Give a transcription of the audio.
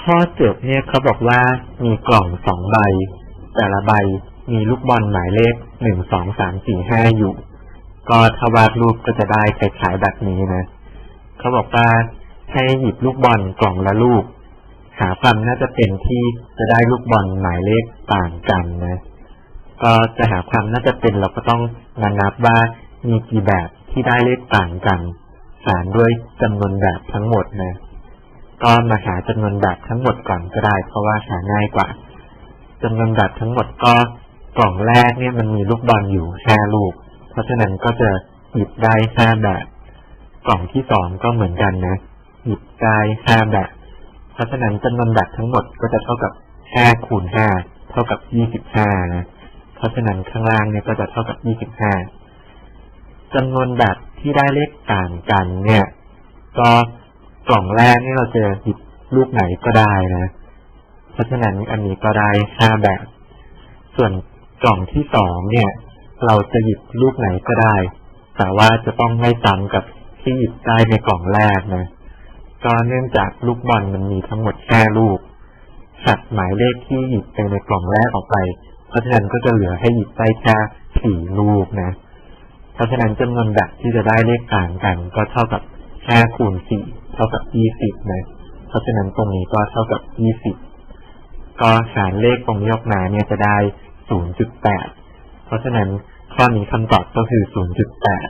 ข้อเจ็ดเนี่ยเขาบอกว่ามีกล่องสองใบ แต่ละใบมีลูกบอลหมายเลขหนึ่งสองสามสี่ห้าอยู่ ก็ถ้าวาดรูปก็จะได้คล้ายๆแบบนี้นะเขาบอกว่าให้หยิบลูกบอลกล่องละลูก หาความน่าจะเป็นที่จะได้ลูกบอลหมายเลขต่างกันนะ ก็จะหาความน่าจะเป็นเราก็ต้องมานับว่ามีกี่แบบที่ได้เลขต่างกันหารด้วยจำนวนแบบทั้งหมดนะ ก็มาหาจำนวนแบบทั้งหมดก่อนก็ได้ เพราะว่าหาง่ายกว่าจำนวนแบบทั้งหมดก็กล่องแรกเนี่ยมันมีลูกบอลอยู่ห้าลูก เพราะฉะนั้นก็จะหยิบได้ห้าแบบ กล่องที่สองก็เหมือนกันนะ หยิบได้ห้าแบบ เพราะฉะนั้นจำนวนแบบทั้งหมดก็จะเท่ากับห้าคูณห้าเท่ากับยี่สิบห้านะ เพราะฉะนั้นข้างล่างเนี่ยก็จะเท่ากับยี่สิบห้าจำนวนแบบที่ได้เลขต่างกันเนี่ย ก็ กล่องแรกนี่เราจะหยิบลูกไหนก็ได้นะ เพราะฉะนั้นอันนี้ก็ได้ห้าแบบ ส่วนกล่องที่สองเนี่ย เราจะหยิบลูกไหนก็ได้ แต่ว่าจะต้องไม่ซ้ำกับที่หยิบได้ในกล่องแรกนะก็เนื่องจากลูกบอลมันมีทั้งหมดแค่ลูกหักหมายเลขที่หยิบไปในกล่องแรกออกไป เพราะฉะนั้นก็จะเหลือให้หยิบได้แค่สี่ลูกนะ เพราะฉะนั้นจำนวนแบบที่จะได้เลขต่างกัน ก็เท่ากับ ห้าคูณสี่เท่ากับยี่สิบนะ เพราะฉะนั้นตรงนี้ก็เท่ากับยี่สิบก็หารเลขตรงนี้ออกมาเนี่ยจะได้ศูนย์จุดแปดเพราะฉะนั้นข้อนี้คำตอบก็คือศูนย์จุดแปด